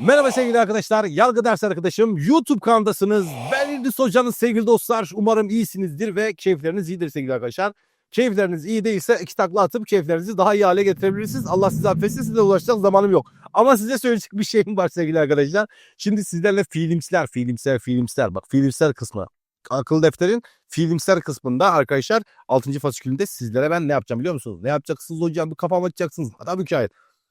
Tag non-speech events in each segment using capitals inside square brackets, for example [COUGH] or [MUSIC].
Merhaba sevgili arkadaşlar. Yargı ders arkadaşım. YouTube kanalındasınız. Ben İldis Hoca'nız sevgili dostlar. Umarım iyisinizdir ve keyifleriniz iyidir sevgili arkadaşlar. Keyifleriniz iyi değilse iki takla atıp keyiflerinizi daha iyi hale getirebilirsiniz. Allah sizi affetsin size ulaşacak zamanım yok. Ama size söyleyecek bir şeyim var sevgili arkadaşlar. Şimdi sizlerle filmsler, filmsler, filmsler. Bak filmsler kısmı. Akıl defterin filmsler kısmında arkadaşlar 6. fasikülünde sizlere ben ne yapacağım biliyor musunuz? Ne yapacaksınız hocam? Bir kafam açacaksınız. Adam hikaye.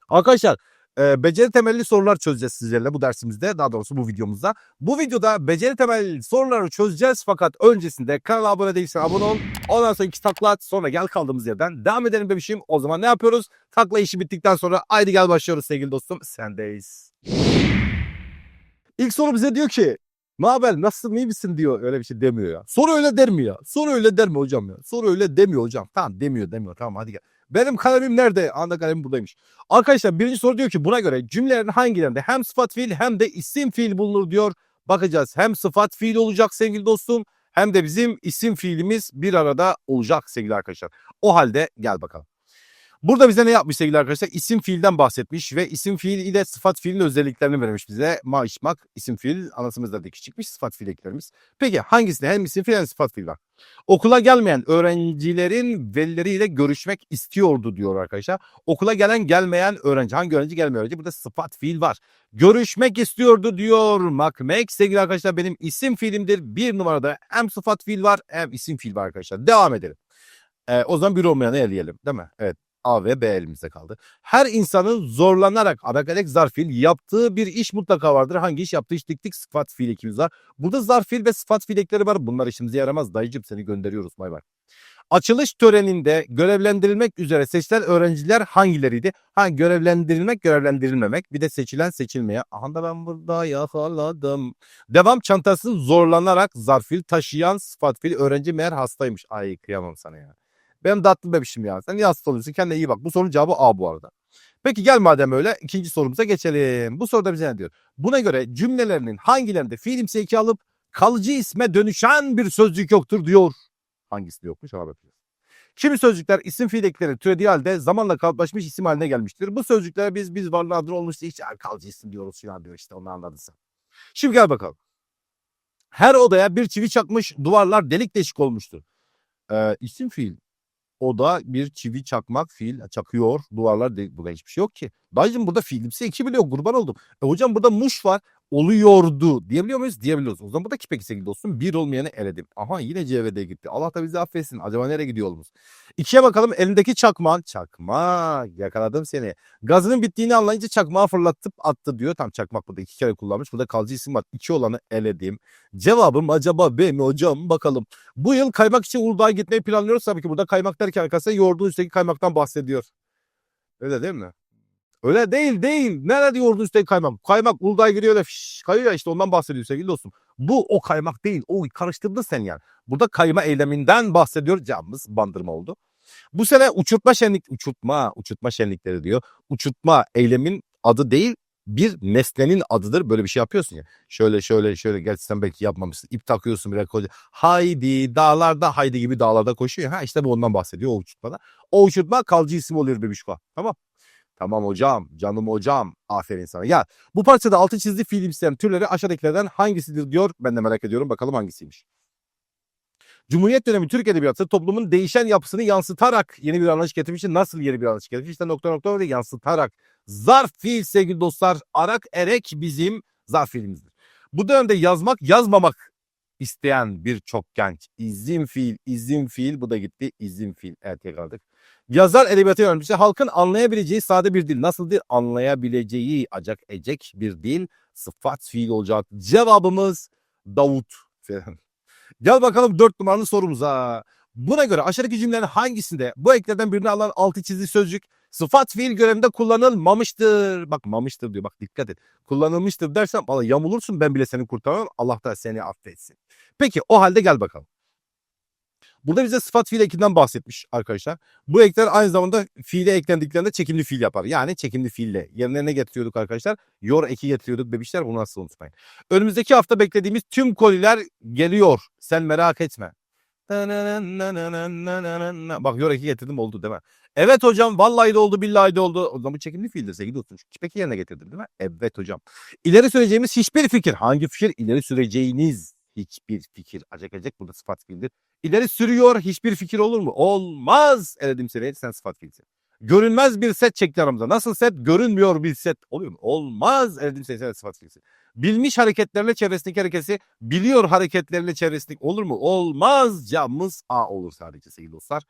Arkadaşlar e, beceri temelli sorular çözeceğiz sizlerle bu dersimizde. Daha doğrusu bu videomuzda. Bu videoda beceri temelli soruları çözeceğiz. Fakat öncesinde kanala abone değilsen abone ol. Ondan sonra iki takla at. Sonra gel kaldığımız yerden devam edelim bebişim. O zaman ne yapıyoruz? Takla işi bittikten sonra haydi gel başlıyoruz sevgili dostum. Sendeyiz. İlk soru bize diyor ki ne haber nasılsın iyi misin diyor. Öyle bir şey demiyor ya. Soru öyle der mi ya? Soru öyle der mi hocam ya? Soru öyle demiyor hocam. Tamam demiyor demiyor. Tamam hadi gel. Benim kalemim nerede? Anda kalemim buradaymış. Arkadaşlar birinci soru diyor ki buna göre cümlelerin hangilerinde hem sıfat fiil hem de isim fiil bulunur diyor. Bakacağız hem sıfat fiil olacak sevgili dostum hem de bizim isim fiilimiz bir arada olacak sevgili arkadaşlar. O halde gel bakalım. Burada bize ne yapmış sevgili arkadaşlar? İsim fiilden bahsetmiş ve isim fiil ile sıfat fiilin özelliklerini vermiş bize. Ma, içmak, isim fiil anasımızda da çıkmış sıfat fiil eklerimiz. Peki hangisinde hem isim fiil hem sıfat fiil var? Okula gelmeyen öğrencilerin velileriyle görüşmek istiyordu diyor arkadaşlar. Okula gelen gelmeyen öğrenci. Hangi öğrenci gelmeyen öğrenci? Burada sıfat fiil var. Görüşmek istiyordu diyor. Makmek sevgili arkadaşlar benim isim fiilimdir. Bir numarada hem sıfat fiil var hem isim fiil var arkadaşlar. Devam edelim. Ee, o zaman bir olmayanı eleyelim değil mi? Evet. A ve B elimizde kaldı. Her insanın zorlanarak arakalek zarf fiil yaptığı bir iş mutlaka vardır. Hangi iş yaptığı iş diktik sıfat fiil ekimiz var. Burada zarf fiil ve sıfat fiil ekleri var. Bunlar işimize yaramaz. Dayıcım seni gönderiyoruz. Bay bay. Açılış töreninde görevlendirilmek üzere seçilen öğrenciler hangileriydi? Ha görevlendirilmek, görevlendirilmemek. Bir de seçilen, seçilmeye. Aha da ben burada yakaladım. Devam çantasını zorlanarak zarf fiil taşıyan sıfat fiil öğrenci meğer hastaymış. Ay kıyamam sana ya. Benim tatlı bebişim ya. Sen niye hasta oluyorsun? Kendine iyi bak. Bu sorunun cevabı A bu arada. Peki gel madem öyle ikinci sorumuza geçelim. Bu soruda bize ne diyor? Buna göre cümlelerinin hangilerinde fiilimsi eki alıp kalıcı isme dönüşen bir sözcük yoktur diyor. Hangisi yokmuş? Yapacağız. Kimi sözcükler isim fiil ekleri türediği halde zamanla kalıplaşmış isim haline gelmiştir. Bu sözcüklere biz biz varlığı adını olmuşsa hiç "Ya kalıcı isim diyoruz falan diyor işte onu anladın sen. Şimdi gel bakalım. Her odaya bir çivi çakmış duvarlar delik deşik olmuştur. Ee, isim fiil oda bir çivi çakmak fiil çakıyor duvarlar de, burada hiçbir şey yok ki. Dayıcım burada fiilimsi eki bile yok kurban oldum. E hocam burada muş var oluyordu diyebiliyor muyuz? Diyebiliyoruz. O zaman burada kipek sevgili dostum bir olmayanı eledim. Aha yine CVD gitti. Allah da bizi affetsin. Acaba nereye gidiyor yolumuz? İkiye bakalım elindeki çakmağın. Çakmak yakaladım seni. Gazının bittiğini anlayınca çakmağı fırlatıp attı diyor. Tam çakmak burada iki kere kullanmış. Burada kalıcı isim var. İki olanı eledim. Cevabım acaba B mi hocam? Bakalım. Bu yıl kaymak için Uludağ'a gitmeyi planlıyoruz. Tabii ki burada kaymak derken arkadaşlar yoğurdun üstteki kaymaktan bahsediyor. Öyle değil mi? Öyle değil değil. Nerede yoğurdun üstteki kaymak? Kaymak Uludağ'a giriyor da fiş, kayıyor işte ondan bahsediyor sevgili dostum. Bu o kaymak değil. O karıştırdın sen yani. Burada kayma eyleminden bahsediyor. Camımız bandırma oldu. Bu sene uçurtma şenlik, uçurtma, uçurtma şenlikleri diyor. Uçurtma eylemin adı değil bir nesnenin adıdır. Böyle bir şey yapıyorsun ya. Şöyle şöyle şöyle gerçi sen belki yapmamışsın. İp takıyorsun bir koca. Haydi dağlarda haydi gibi dağlarda koşuyor. Ha işte bu ondan bahsediyor o uçurtmada. O uçurtma kalıcı isim oluyor bebişko. Tamam. Tamam hocam, canım hocam. Aferin sana. Ya bu parçada altı çizdi fiil isteyen türleri aşağıdakilerden hangisidir diyor. Ben de merak ediyorum. Bakalım hangisiymiş. Cumhuriyet dönemi Türk Edebiyatı toplumun değişen yapısını yansıtarak yeni bir anlayış getirmiş. Nasıl yeni bir anlayış getirmiş? İşte nokta nokta orada yansıtarak. Zarf fiil sevgili dostlar. Arak erek bizim zarf fiilimizdir. Bu dönemde yazmak yazmamak isteyen birçok genç. İzim fiil, izim fiil. Bu da gitti. İzim fiil. Evet yakaladık. Yazar edebiyatı öğrenmişti. Halkın anlayabileceği sade bir dil. Nasıl dil? Anlayabileceği acak ecek bir dil. Sıfat fiil olacak. Cevabımız Davut. Gel bakalım dört numaralı sorumuza. Buna göre aşağıdaki cümlelerin hangisinde bu eklerden birini alan altı çizili sözcük sıfat fiil görevinde kullanılmamıştır. Bak mamıştır diyor bak dikkat et. Kullanılmıştır dersem valla yamulursun ben bile seni kurtaramam. Allah da seni affetsin. Peki o halde gel bakalım. Burada bize sıfat fiil ekinden bahsetmiş arkadaşlar. Bu ekler aynı zamanda fiile eklendiklerinde çekimli fiil yapar. Yani çekimli fiille. Yerine ne getiriyorduk arkadaşlar? Yor eki getiriyorduk bebişler. Bunu nasıl unutmayın. Önümüzdeki hafta beklediğimiz tüm koliler geliyor. Sen merak etme. Bak yor eki getirdim oldu değil mi? Evet hocam vallahi de oldu billahi de oldu. O zaman bu çekimli fiildir sevgili dostum. Peki yerine getirdin değil mi? Evet hocam. İleri süreceğimiz hiçbir fikir. Hangi fikir? İleri süreceğiniz hiçbir fikir. Acak acak burada sıfat fiildir. İleri sürüyor hiçbir fikir olur mu? Olmaz. Eledim seni sen sıfat fiilsin. Görünmez bir set çekti aramıza. Nasıl set? Görünmüyor bir set. Oluyor mu? Olmaz. Eledim seni sen sıfat fiilsin. Bilmiş hareketlerle çevresindeki hareketi biliyor hareketlerle çevresindeki olur mu? Olmaz. Camımız A olur sadece sevgili dostlar.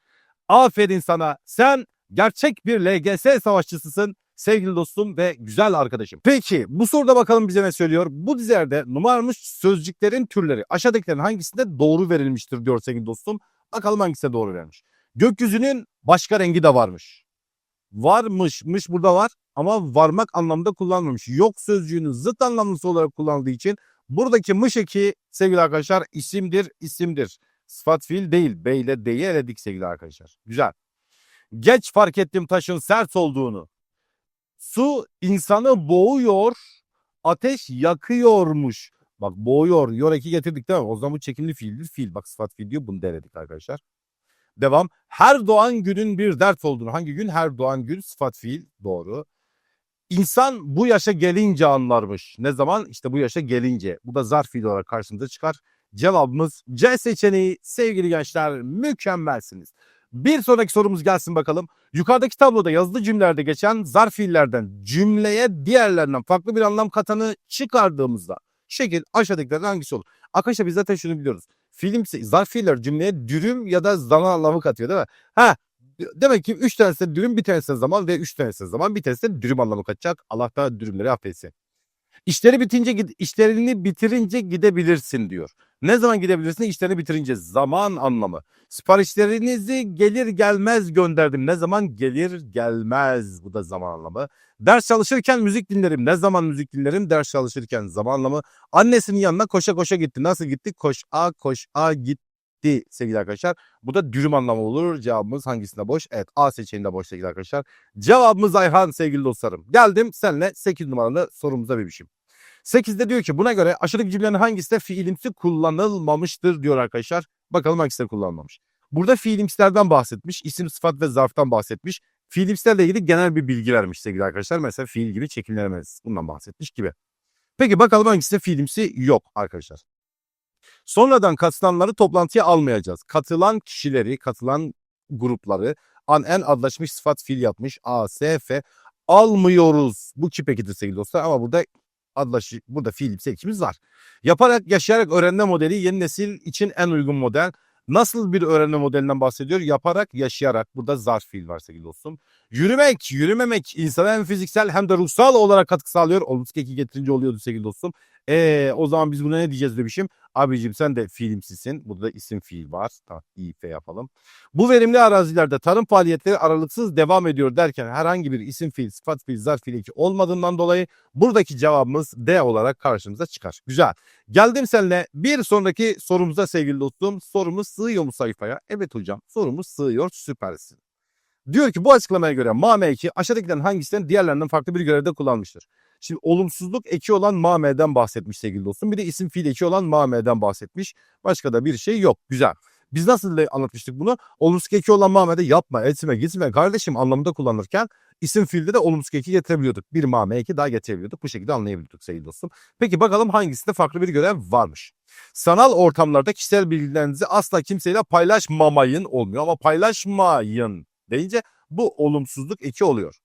Aferin sana. Sen gerçek bir LGS savaşçısısın sevgili dostum ve güzel arkadaşım. Peki bu soruda bakalım bize ne söylüyor? Bu dizilerde numaralanmış sözcüklerin türleri aşağıdakilerin hangisinde doğru verilmiştir diyor sevgili dostum. Bakalım hangisinde doğru verilmiş. Gökyüzünün başka rengi de varmış. Varmış, mış burada var ama varmak anlamda kullanmamış. Yok sözcüğünün zıt anlamlısı olarak kullanıldığı için buradaki mış eki sevgili arkadaşlar isimdir, isimdir. Sıfat fiil değil. B ile D'yi eledik sevgili arkadaşlar. Güzel. Geç fark ettim taşın sert olduğunu. Su insanı boğuyor, ateş yakıyormuş. Bak boğuyor, yor eki getirdik değil mi? O zaman bu çekimli fiildir. Fiil bak sıfat fiil diyor. Bunu denedik arkadaşlar. Devam. Her doğan günün bir dert olduğunu. Hangi gün? Her doğan gün sıfat fiil. Doğru. İnsan bu yaşa gelince anlarmış. Ne zaman? İşte bu yaşa gelince. Bu da zarf fiil olarak karşımıza çıkar. Cevabımız C seçeneği. Sevgili gençler mükemmelsiniz. Bir sonraki sorumuz gelsin bakalım. Yukarıdaki tabloda yazılı cümlelerde geçen zarf fiillerden cümleye diğerlerinden farklı bir anlam katanı çıkardığımızda şekil aşağıdakilerden hangisi olur? Arkadaşlar biz zaten şunu biliyoruz. Film zarf fiiller cümleye dürüm ya da zaman anlamı katıyor değil mi? Ha demek ki 3 tanesi dürüm bir tanesi zaman ve 3 tanesi zaman bir tanesi dürüm anlamı katacak. Allah da dürümleri affetsin. İşleri bitince işlerini bitirince gidebilirsin diyor. Ne zaman gidebilirsin? İşlerini bitirince zaman anlamı. Siparişlerinizi gelir gelmez gönderdim. Ne zaman gelir gelmez bu da zaman anlamı. Ders çalışırken müzik dinlerim. Ne zaman müzik dinlerim? Ders çalışırken zaman anlamı. Annesinin yanına koşa koşa gitti. Nasıl gitti? Koş a koş a gitti sevgili arkadaşlar. Bu da dürüm anlamı olur. Cevabımız hangisinde boş? Evet A seçeneğinde boş sevgili arkadaşlar. Cevabımız Ayhan sevgili dostlarım. Geldim seninle 8 numaralı sorumuza bebişim. 8'de diyor ki buna göre aşağıdaki cümlenin hangisinde fiilimsi kullanılmamıştır diyor arkadaşlar. Bakalım hangisinde kullanılmamış. Burada fiilimsilerden bahsetmiş. isim, sıfat ve zarftan bahsetmiş. Fiilimsilerle ilgili genel bir bilgi vermiş sevgili arkadaşlar. Mesela fiil gibi çekimlenemez. Bundan bahsetmiş gibi. Peki bakalım hangisinde fiilimsi yok arkadaşlar. Sonradan katılanları toplantıya almayacağız. Katılan kişileri, katılan grupları an en adlaşmış sıfat fiil yapmış. A, S, F almıyoruz. Bu ki pekidir sevgili dostlar ama burada adlaşı, burada fiil ekimiz var. Yaparak, yaşayarak öğrenme modeli yeni nesil için en uygun model. Nasıl bir öğrenme modelinden bahsediyor? Yaparak, yaşayarak. Burada zarf fiil var sevgili dostum. Yürümek, yürümemek insana hem fiziksel hem de ruhsal olarak katkı sağlıyor. Olumsuz eki getirince oluyordu sevgili dostum. Ee, o zaman biz buna ne diyeceğiz bebişim? Abicim sen de fiilimsisin. Burada isim fiil var. Tamam, İF yapalım. Bu verimli arazilerde tarım faaliyetleri aralıksız devam ediyor derken herhangi bir isim fiil, sıfat fiil, zarf fiil eki olmadığından dolayı buradaki cevabımız D olarak karşımıza çıkar. Güzel. Geldim seninle bir sonraki sorumuza sevgili dostum. Sorumuz sığıyor mu sayfaya? Evet hocam sorumuz sığıyor süpersin. Diyor ki bu açıklamaya göre mame eki aşağıdakilerin hangisinden diğerlerinden farklı bir görevde kullanmıştır? Şimdi olumsuzluk eki olan mame'den bahsetmiş sevgili dostum. Bir de isim fiil eki olan mame'den bahsetmiş. Başka da bir şey yok. Güzel. Biz nasıl anlatmıştık bunu? Olumsuz eki olan mame'de yapma, etme, gitme kardeşim anlamında kullanırken isim fiilde de olumsuz eki getirebiliyorduk. Bir mame eki daha getirebiliyorduk. Bu şekilde anlayabiliyorduk sevgili dostum. Peki bakalım hangisinde farklı bir görev varmış? Sanal ortamlarda kişisel bilgilerinizi asla kimseyle paylaşmamayın olmuyor ama paylaşmayın deyince bu olumsuzluk eki oluyor.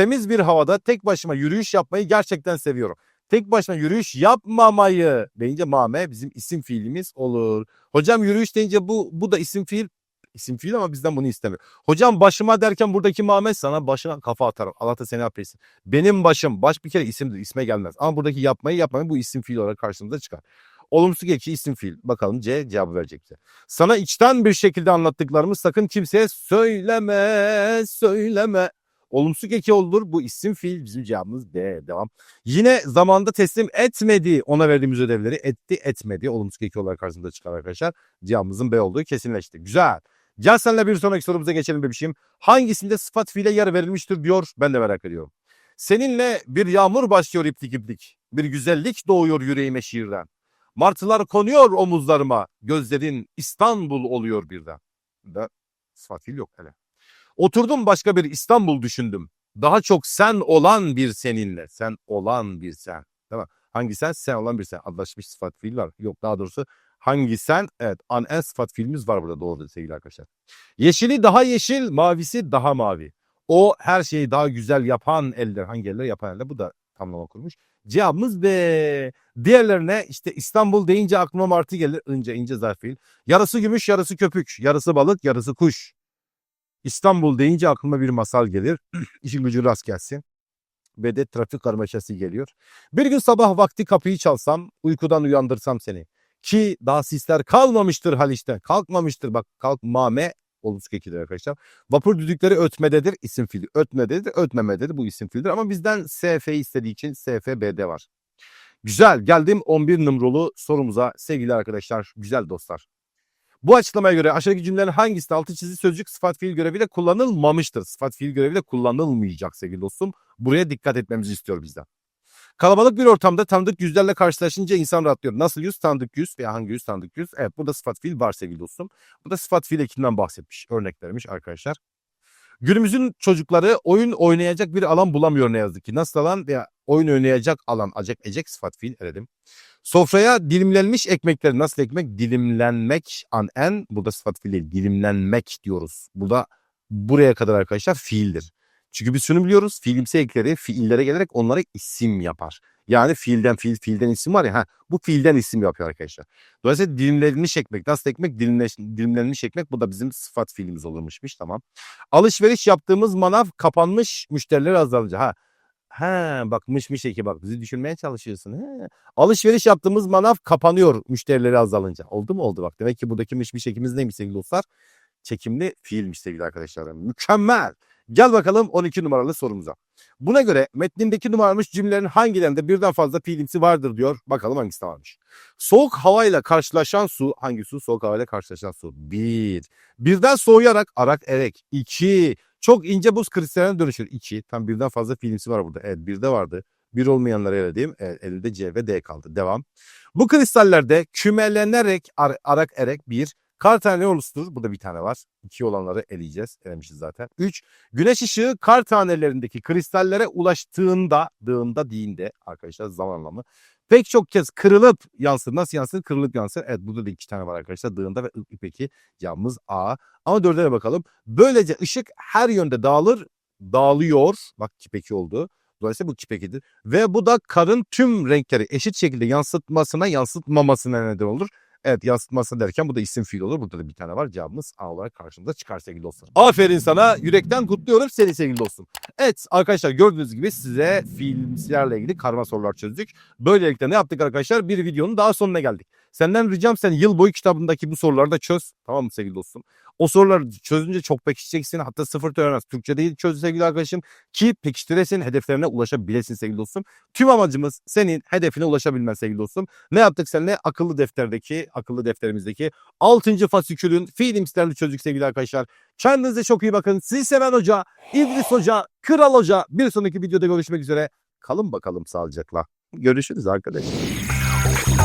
Temiz bir havada tek başıma yürüyüş yapmayı gerçekten seviyorum. Tek başına yürüyüş yapmamayı deyince mame bizim isim fiilimiz olur. Hocam yürüyüş deyince bu bu da isim fiil. isim fiil ama bizden bunu istemiyor. Hocam başıma derken buradaki mame sana başına kafa atarım. Allah da seni affetsin. Benim başım baş bir kere isimdir isme gelmez. Ama buradaki yapmayı yapmayı bu isim fiil olarak karşımıza çıkar. Olumsuz eki isim fiil. Bakalım C cevabı verecek bize. Sana içten bir şekilde anlattıklarımı sakın kimseye söyleme, söyleme. Olumsuz eki olur. Bu isim fiil bizim cevabımız D. Devam. Yine zamanda teslim etmedi ona verdiğimiz ödevleri. Etti etmedi. Olumsuz eki olarak karşımıza çıkar arkadaşlar. Cevabımızın B olduğu kesinleşti. Güzel. Gel senle bir sonraki sorumuza geçelim bebişim. Hangisinde sıfat fiile yer verilmiştir diyor. Ben de merak ediyorum. Seninle bir yağmur başlıyor iplik iplik. Bir güzellik doğuyor yüreğime şiirden. Martılar konuyor omuzlarıma. Gözlerin İstanbul oluyor birden. Da sıfat fiil yok hele. Oturdum başka bir İstanbul düşündüm. Daha çok sen olan bir seninle. Sen olan bir sen. Tamam. Hangi sen? Sen olan bir sen. Adlaşmış sıfat fiil var. Yok daha doğrusu hangi sen? Evet. An en sıfat fiilimiz var burada doğru sevgili arkadaşlar. Yeşili daha yeşil, mavisi daha mavi. O her şeyi daha güzel yapan eller. Hangi eller? Yapan eller. Bu da tamlama kurmuş. Cevabımız B. Diğerlerine işte İstanbul deyince aklıma martı gelir. Ince ince zarf fiil. Yarısı gümüş, yarısı köpük. Yarısı balık, yarısı kuş. İstanbul deyince aklıma bir masal gelir. [CLEARS THROAT] İşin gücü rast gelsin. Ve de trafik karmaşası geliyor. Bir gün sabah vakti kapıyı çalsam, uykudan uyandırsam seni. Ki daha sisler kalmamıştır Haliç'te. Kalkmamıştır. Bak kalkmame olumsuz ekidir arkadaşlar. Vapur düdükleri ötmededir isim fiili. Ötmededir, ötmemededir bu isim fiildir. Ama bizden SF istediği için SFBD var. Güzel geldim 11 numaralı sorumuza sevgili arkadaşlar, güzel dostlar. Bu açıklamaya göre aşağıdaki cümlelerin hangisinde altı çizili sözcük sıfat fiil göreviyle kullanılmamıştır? Sıfat fiil göreviyle kullanılmayacak sevgili dostum. Buraya dikkat etmemizi istiyor bizden. Kalabalık bir ortamda tanıdık yüzlerle karşılaşınca insan rahatlıyor. Nasıl yüz? Tanıdık yüz veya hangi yüz? Tanıdık yüz. Evet burada sıfat fiil var sevgili dostum. Bu da sıfat fiil ekinden bahsetmiş. Örnek vermiş arkadaşlar. Günümüzün çocukları oyun oynayacak bir alan bulamıyor ne yazık ki. Nasıl alan veya oyun oynayacak alan acek ecek sıfat fiil eredim. Sofraya dilimlenmiş ekmekleri nasıl ekmek? Dilimlenmek an en burada sıfat fiil değil. Dilimlenmek diyoruz. Burada buraya kadar arkadaşlar fiildir. Çünkü biz şunu biliyoruz. Fiilimsi ekleri fiillere gelerek onlara isim yapar. Yani fiilden fiil, fiilden isim var ya. Ha, bu fiilden isim yapıyor arkadaşlar. Dolayısıyla dilimlenmiş ekmek. Nasıl ekmek? Dilimleş, dilimlenmiş ekmek. Bu da bizim sıfat fiilimiz olurmuşmuş. Tamam. Alışveriş yaptığımız manav kapanmış müşteriler azalınca. Ha, Ha bak mış mış eki bak bizi düşünmeye çalışıyorsun. He. Alışveriş yaptığımız manav kapanıyor müşterileri azalınca. Oldu mu oldu bak. Demek ki buradaki mış mış ekimiz neymiş sevgili dostlar? Çekimli fiilmiş sevgili arkadaşlarım. Mükemmel. Gel bakalım 12 numaralı sorumuza. Buna göre metnindeki numaralanmış cümlelerin hangilerinde birden fazla fiilimsi vardır diyor. Bakalım hangisi varmış. Soğuk havayla karşılaşan su. Hangi su? Soğuk havayla karşılaşan su. Bir. Birden soğuyarak arak erek. İki. Çok ince buz kristaline dönüşür. 2. Tam birden fazla fiilimsi var burada. Evet bir de vardı. Bir olmayanları eledim. Evet, elde C ve D kaldı. Devam. Bu kristallerde kümelenerek ar- arak erek bir. Kar taneleri oluşturur. Burada bir tane var. İki olanları eleyeceğiz. Elemişiz zaten. 3. Güneş ışığı kar tanelerindeki kristallere ulaştığında, dığında değinde arkadaşlar zaman anlamı. Pek çok kez kırılıp yansır. Nasıl yansır? Kırılıp yansır. Evet burada da iki tane var arkadaşlar. Dığında ve ipeki cevabımız A. Ama dörde de bakalım. Böylece ışık her yönde dağılır, dağılıyor. Bak kipeki oldu. Dolayısıyla bu kipekidir. Ve bu da karın tüm renkleri eşit şekilde yansıtmasına, yansıtmamasına neden olur. Evet yansıtması derken bu da isim fiil olur. Burada da bir tane var. Cevabımız A olarak karşımıza çıkar sevgili dostlarım. Aferin sana. Yürekten kutluyorum seni sevgili dostum. Evet arkadaşlar gördüğünüz gibi size filmlerle ilgili karma sorular çözdük. Böylelikle ne yaptık arkadaşlar? Bir videonun daha sonuna geldik. Senden ricam sen yıl boyu kitabındaki bu soruları da çöz. Tamam mı sevgili dostum? O soruları çözünce çok pekişeceksin. Hatta sıfır öğrenmez. Türkçe değil çöz sevgili arkadaşım. Ki pekiştiresin hedeflerine ulaşabilesin sevgili dostum. Tüm amacımız senin hedefine ulaşabilmen sevgili dostum. Ne yaptık seninle? Akıllı defterdeki, akıllı defterimizdeki 6. fasikülün fiilimslerini çözdük sevgili arkadaşlar. Kendinize çok iyi bakın. Sizi seven hoca, İdris hoca, Kral hoca. Bir sonraki videoda görüşmek üzere. Kalın bakalım sağlıcakla. Görüşürüz arkadaşlar.